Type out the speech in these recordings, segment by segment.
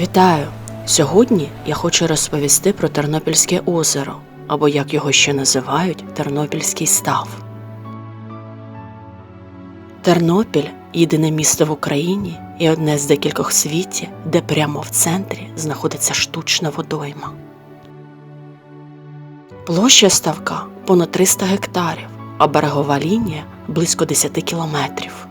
Вітаю! Сьогодні я хочу розповісти про Тернопільське озеро, або як його ще називають Тернопільський став. Тернопіль єдине місто в Україні і одне з декількох світі, де прямо в центрі знаходиться штучна водойма. Площа ставка понад 300 гектарів, а берегова лінія близько 10 кілометрів.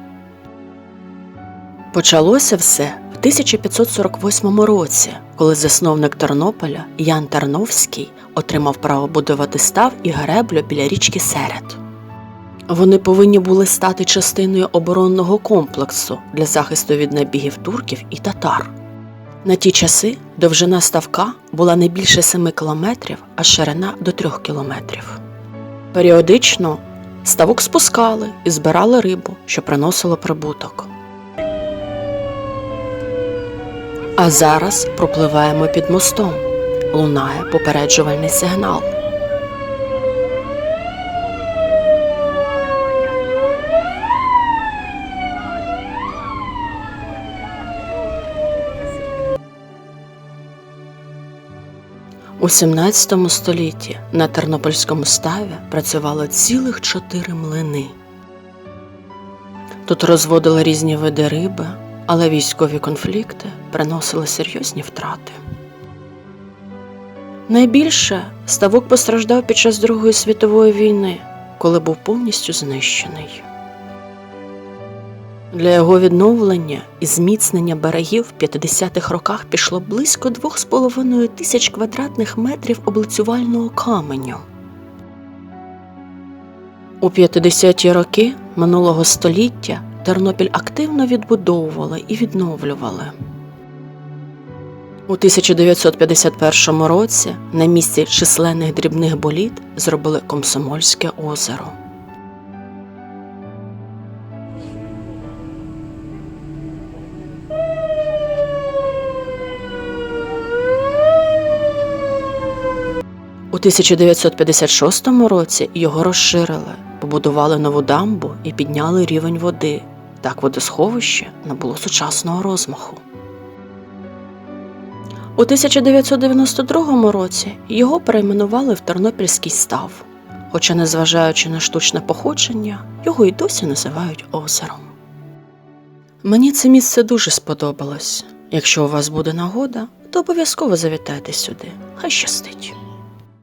Почалося все 1548 році, коли засновник Тернополя Ян Тарновський отримав право будувати став і греблю біля річки Серед. Вони повинні були стати частиною оборонного комплексу для захисту від набігів турків і татар. На ті часи довжина ставка була не більше 7 кілометрів, а ширина до 3 кілометрів. Періодично ставок спускали і збирали рибу, що приносило прибуток. А зараз пропливаємо під мостом. Лунає попереджувальний сигнал. У 17 столітті на Тернопільському ставі працювало цілих чотири млини. Тут розводили різні види риби, але військові конфлікти приносили серйозні втрати. Найбільше ставок постраждав під час Другої світової війни, коли був повністю знищений. Для його відновлення і зміцнення берегів в 50-х роках пішло близько 2,5 тисяч квадратних метрів облицювального каменю. У 50-ті роки минулого століття Тернопіль активно відбудовували і відновлювали. У 1951 році на місці численних дрібних боліт зробили Комсомольське озеро. У 1956 році його розширили, побудували нову дамбу і підняли рівень води. Так водосховище набуло сучасного розмаху. У 1992 році його перейменували в Тернопільський став, хоча, незважаючи на штучне походження, його й досі називають озером. Мені це місце дуже сподобалось. Якщо у вас буде нагода, то обов'язково завітайте сюди. Хай щастить.